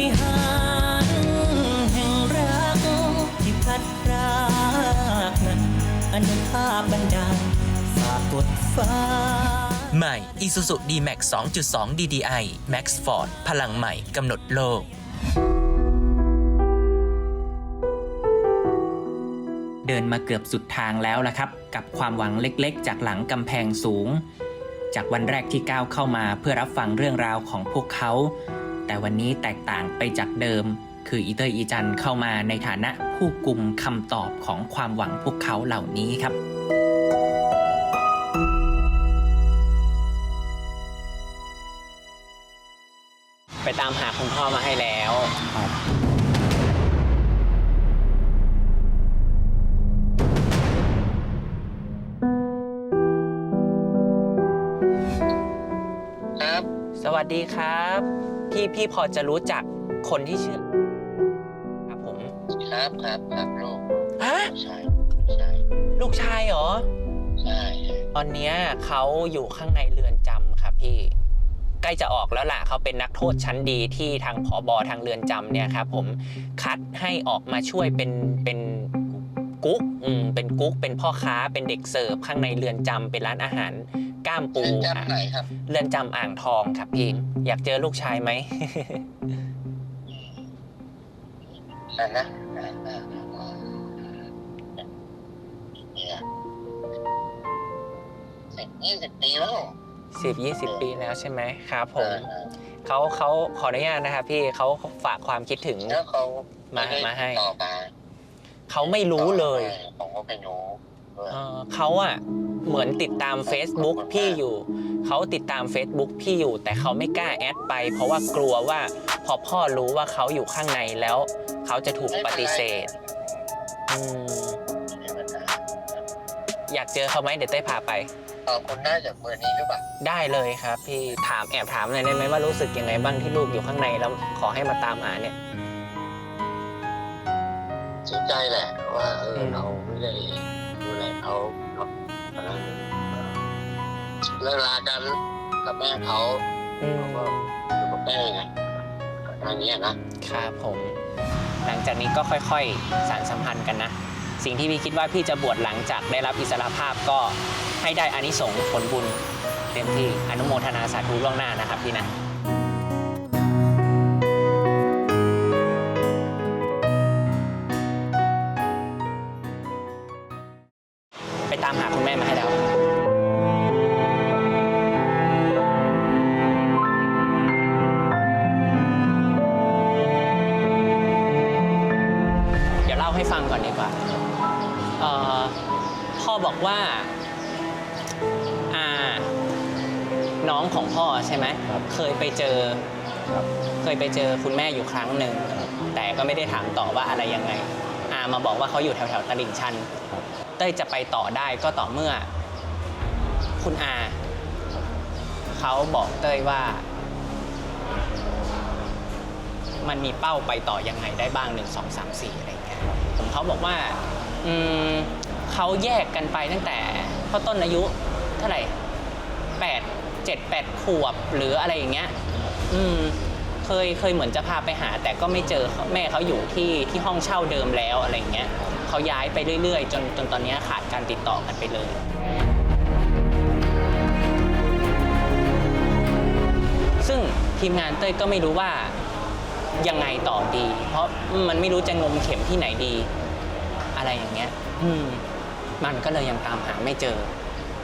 ฏิหาริย์แห่งรักที่พัดพรากนั้นอนุภาพบันดาลฝากกดฟ้า ใหม่ Isuzu D-Max 2.2 DDI Max Ford พลังใหม่กำหนดโลก เดินมาเกือบสุดทางแล้วละครับ กับความหวังเล็กๆ จากหลังกำแพงสูง จากวันแรกที่ก้าวเข้ามาเพื่อรับฟังเรื่องราวของพวกเขา แต่วันนี้แตกต่างไปจากเดิม คืออีเตอร์อีจันเข้ามาในฐานะผู้กลุ่มคำตอบของความหวังพวกเขาเหล่านี้ครับไปตามหาคุณพ่อมาให้แล้ว ครับ สวัสดีครับ พี่พี่พอจะรู้จักคนที่ชื่อ ครับผม ครับครับครับลูกฮะใช่ใช่ลูกชายเหรอใช่ใช่ตอนเนี้ยเขาอยู่ข้างในเรือนจำครับพี่ ใกล้จะออกแล้วล่ะเขาเป็นนักโทษชั้นดีที่ทางผอบอทางเรือนจำเนี่ยครับผมคัดให้ออกมาช่วยเป็นเป็นกุ๊กอืมเป็นกุ๊กเป็นพ่อค้าเป็นเด็กเสิร์ฟข้างในเรือนจำเป็นร้านอาหาร ก้ามปูเรือนอะจำไหนครับ เรือนจำอ่างทองครับพี่ อยากเจอลูกชายไหมนั่นนะอ่าอ่าอ่าเนี่ยสิบยี่สิบปีแล้วสิบยี่สิบปีแล้วใช่ไหมครับผม อ่าเขาเขาขออนุญาตนะครับพี่เขาฝากความคิดถึง แล้วเขามาไได้มาให้ ต่อมาเขาไม่รู้เลย ผมก็ไม่รู้ด้วยเอ่อเขาอะ เหมือนติดตาม Facebook พี่อยู่ เขาติดตาม Facebook พี่อยู่ แต่เขาไม่กล้าแอดไป เพราะว่ากลัวว่าพอพ่อรู้ว่าเขาอยู่ข้างในแล้ว เขาจะถูกปฏิเสธอืมไม่เป็นไรอยากเจอเขาไหมเดี๋ยวเต้ยพาไปขอบคุณได้จากเบอร์นี้หรือเปล่าได้เลยครับ พี่ถามแอบถามหน่อยได้ไหมว่ารู้สึกยังไงบ้างที่ลูกอยู่ข้างในแล้วขอให้มาตามหาเนี่ย เสียใจแหละว่าเอออืมเราไม่ได้ดูแลเขาเนาะตอนนั้น เลิกลากันกับแม่เขาอืมอยู่กับแม่ไงก่อนหน้านี้อะนะครับผม หลังจากนี้ก็ค่อยๆสานสัมพันธ์กันนะ สิ่งที่พี่คิดว่าพี่จะบวชหลังจากได้รับอิสรภาพก็ให้ได้อานิสงส์ผลบุญเต็มที่อนุโมทนาสาธุล่วงหน้านะครับพี่นะ ดีกว่าเอ่อพ่อบอกว่าอาน้องของพ่อใช่ไหมเคยไปเจอ เคยไปเจอคุณแม่อยู่ครั้งหนึ่ง แต่ก็ไม่ได้ถามต่อว่าอะไรยังไงอามาบอกว่าเขาอยู่แถวแถวๆตลิ่งชัน เต้ยจะไปต่อได้ก็ต่อเมื่อ คุณอาเขาบอกเต้ยว่า มันมีเป้าไปต่อยังไงได้บ้างหนึ่งสองสามสี่อะไรอย่างเงี้ยผม เขาบอกว่าอืมเขาแยกกันไปตั้งแต่พ่อต้นอายุเท่าไหร่แปดเจ็ดแปดขวบหรืออะไรอย่างเงี้ย อืมเคยเคยเหมือนจะพาไปหา แต่ก็ไม่เจอแม่เขาอยู่ที่ที่ห้องเช่าเดิมแล้วอะไรอย่างเงี้ยเขาย้ายไปเรื่อยๆ จนจนตอนนี้ขาดการติดต่อกันไปเลย ซึ่งทีมงานเต้ยก็ไม่รู้ว่า ยังไงต่อดี เพราะมันไม่รู้จะงมเข็มที่ไหนดี อะไรอย่างเงี้ย อืม มันก็เลยยังตามหาไม่เจอ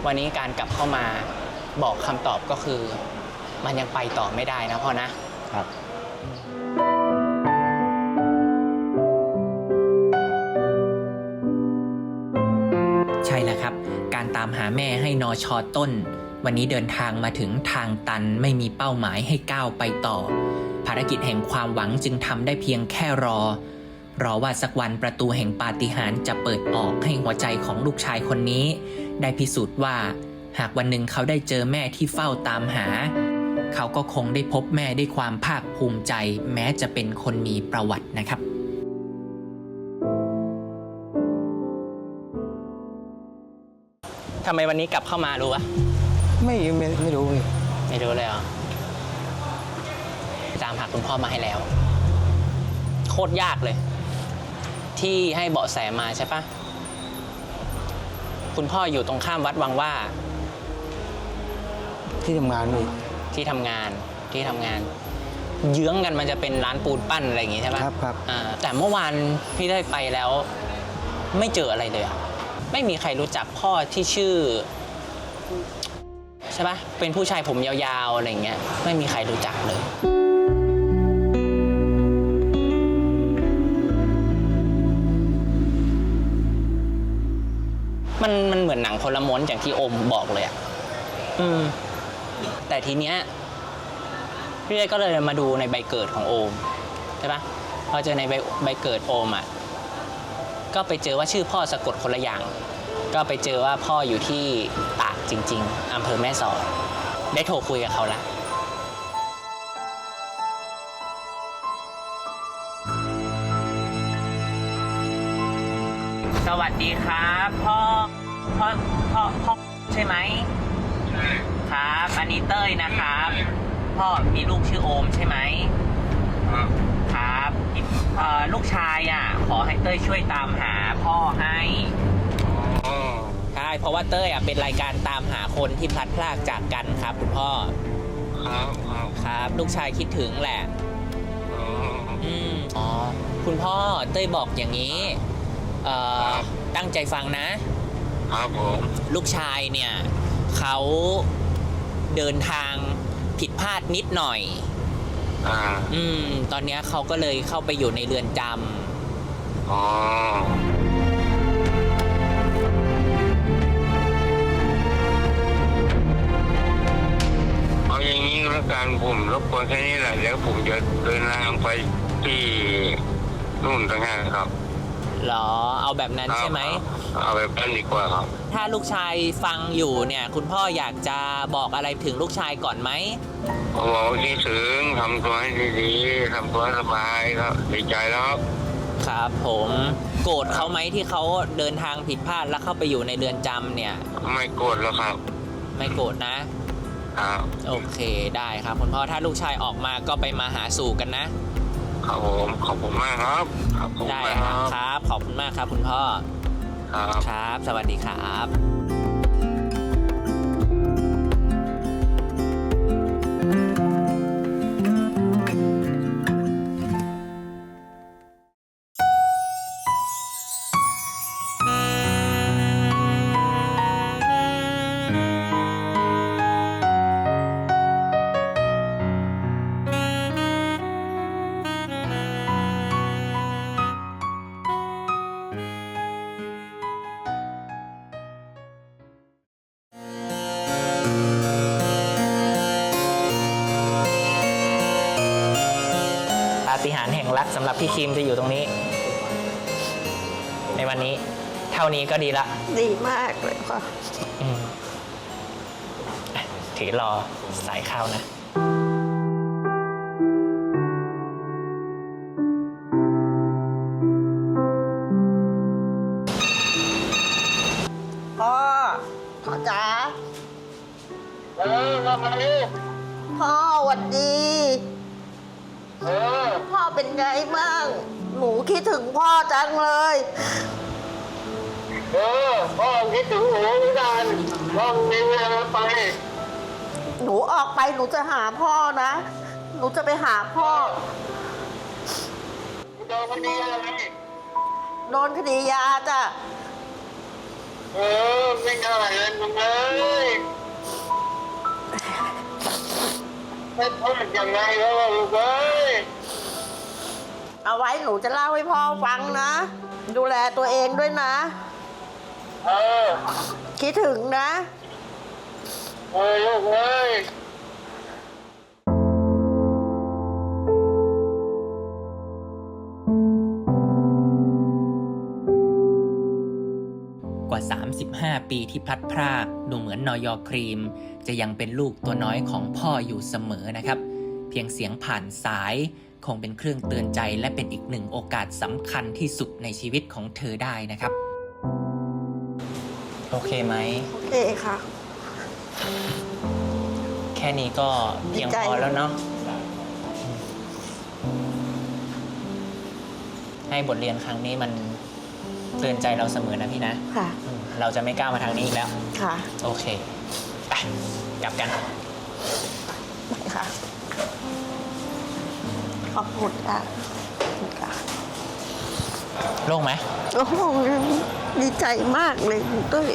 วันนี้การกลับเข้ามาบอกคำตอบก็คือ มันยังไปต่อไม่ได้นะพ่อนะ ครับ ใช่แล้วครับ การตามหาแม่ให้นอชอต้น วันนี้เดินทางมาถึงทางตันไม่มีเป้าหมายให้ก้าวไปต่อ ภารกิจแห่งความหวังจึงทำได้เพียงแค่รอ รอว่าสักวันประตูแห่งปาฏิหาริย์จะเปิดออกให้หัวใจของลูกชายคนนี้ ได้พิสูจน์ว่า หากวันหนึ่งเขาได้เจอแม่ที่เฝ้าตามหา เขาก็คงได้พบแม่ด้วยความภาคภูมิใจ แม้จะเป็นคนมีประวัตินะครับทำไมวันนี้กลับเข้ามารู้วะไม่ไม่ไม่รู้เลยไม่รู้เลยเหรอ ตามหาคุณพ่อมาให้แล้วคตรยากเลย ที่ให้เบาะแสมาใช่ปะคุณพ่ออยู่ตรงข้ามวัดวังว่าที่ทำงานนี่ที่ทำงานที่ทำงาน เยื้องกันมันจะเป็นร้านปูนปั้นอะไรอย่างงี้ใช่ปะครับครับอ่าแต่เมื่อวานพี่ได้ไปแล้ว ไม่เจออะไรเลยอะไม่มีใครรู้จักพ่อที่ชื่อ ใช่ปะเป็นผู้ชายผมยาวๆอะไรอย่างเงี้ย ไม่มีใครรู้จักเลย มันมันเหมือนหนังคนละม้วนอย่างที่โอมบอกเลยอะอืม แต่ทีเนี้ยพี่เล็กก็เลยมาดูในใบเกิดของโอมใช่ปะพอเจอในใบใบเกิดโอมอะก็ไปเจอว่าชื่อพ่อสะกดคนละอย่าง ก็ไปเจอว่าพ่ออยู่ที่ตากจริง ๆอำเภอแม่สอดได้โทรคุยกับเขาละสวัสดีครับพ่อ พ่อพ่อพ่อใช่ไหมครับอันนี้เต้ยนะครับพ่อมีลูกชื่อโอมใช่ไหมครับเอ่อลูกชายอะ ขอให้เต้ยช่วยตามหาพ่อให้อ๋อใช่เพราะว่าเต้ยอะเป็นรายการตามหาคนที่พลัดพรากจากกันครับคุณพ่อครับครับครับลูกชายคิดถึงแหละอ๋ออืมอ๋อคุณพ่อเต้ยบอกอย่างนี้เอ่อตั้งใจฟังนะ ครับผมลูกชายเนี่ยเขาเดินทางผิดพลาดนิดหน่อย อ่าอืม ตอนเนี้ยเขาก็เลยเข้าไปอยู่ในเรือนจอ๋อเอาอย่างนี้แล้วกันผมรบกวนแค่นี้แหละเดี๋ยวผมจะเดินทางไปที่นู่นต่างหากครับำเหรอ เอาแบบนั้นใช่ไหม เอาแบบนั้นดีกว่าครับ ถ้าลูกชายฟังอยู่เนี่ย คุณพ่ออยากจะบอกอะไรถึงลูกชายก่อนไหมผมบอกว่าคิดถึงทำตัวให้ดีๆทำตัวให้สบายครับดีใจแล้วครับ ครับผมโกรธเขาไหมที่เขาเดินทางผิดพลาดแล้วเข้าไปอยู่ในเรือนจำเนี่ย ไม่โกรธแล้วครับไม่โกรธนะ ครับโอเคได้ครับ คุณพ่อถ้าลูกชายออกมาก็ไปมาหาสู่กันนะ ครับผมขอบคุณมากครับขอบคุณได้มากคครัรับ บ ครับ ขอบคุณมากครับ คุณพ่อ ครับ ครับ สวัสดีครับ ฏิหาริย์แห่งรักสำหรับพี่คิมจะอยู่ตรงนี้ ในวันนี้ เท่านี้ก็ดีละดีมากเลยค่ะ อืมอะถือรอสายข้าวนะ เออพ่อคิดถึงหนูเหมือนกันพ่อมีเวลาไปหนูออกไปหนูจะหาพ่อนะ หนูจะไปหาพ่อ โดนคดีอะไรโดนคดียาจ้ะ เออไม่ได้เลยมึงเลยไม่พูดยังไงแล้วล่ะลูกเอ้ยเอาไว้หนูจะเล่าให้พ่อฟังนะ ดูแลตัวเองด้วยนะ เออคิดถึงนะ เออลูกเอ้ยกว่า 35 ปีที่พลัดพรากดูเหมือนนอยอครีม จะยังเป็นลูกตัวน้อยของพ่ออยู่เสมอนะครับ เพียงเสียงผ่านสายคงเป็นเครื่องเตือนใจและเป็นอีกหนึ่งโอกาสสำคัญที่สุดในชีวิตของเธอได้นะครับ โอเคไหม โอเคค่ะ แค่นี้ก็เพียงดีใจพอแล้วเนาะให้บทเรียนครั้งนี้มันเตือนใจเราเสมอนะพี่นะ ค่ะอืมเราจะไม่ก้าวมาทางนี้อีกแล้ว ค่ะ โอเคไปกลับกันไปค่ะ ขอบคุณค่ะขอบคุณค่ะโล่งไหมโอ้โห ดีใจมากเลยคุณตุ้ย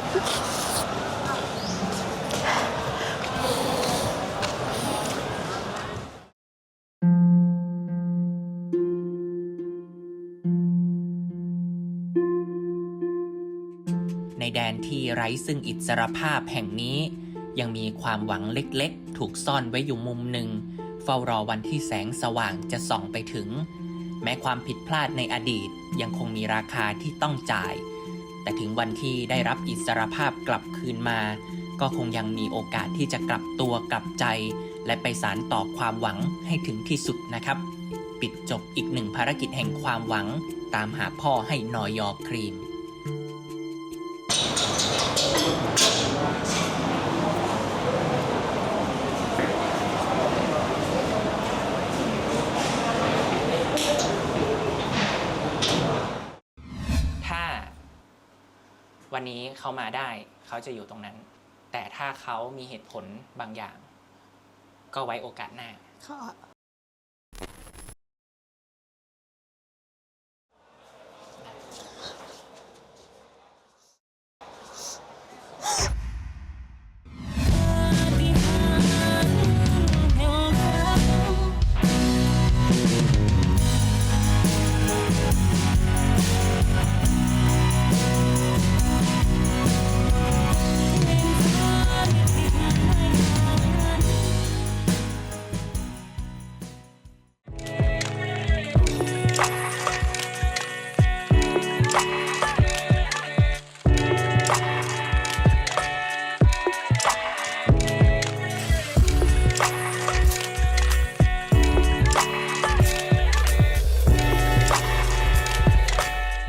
ในแดนที่ไร้ซึ่งอิสรภาพแห่งนี้ ยังมีความหวังเล็กๆ ถูกซ่อนไว้อยู่มุมหนึ่ง เฝ้ารอวันที่แสงสว่างจะส่องไปถึง แม้ความผิดพลาดในอดีตยังคงมีราคาที่ต้องจ่าย แต่ถึงวันที่ได้รับอิสรภาพกลับคืนมา ก็คงยังมีโอกาสที่จะกลับตัวกลับใจ และไปสารต่อความหวังให้ถึงที่สุดนะครับ ปิดจบอีกหนึ่งภารกิจแห่งความหวัง ตามหาพ่อให้นอยอครีม เขามาได้ เขาจะอยู่ตรงนั้น แต่ถ้าเขามีเหตุผลบางอย่าง ก็ไว้โอกาสหน้า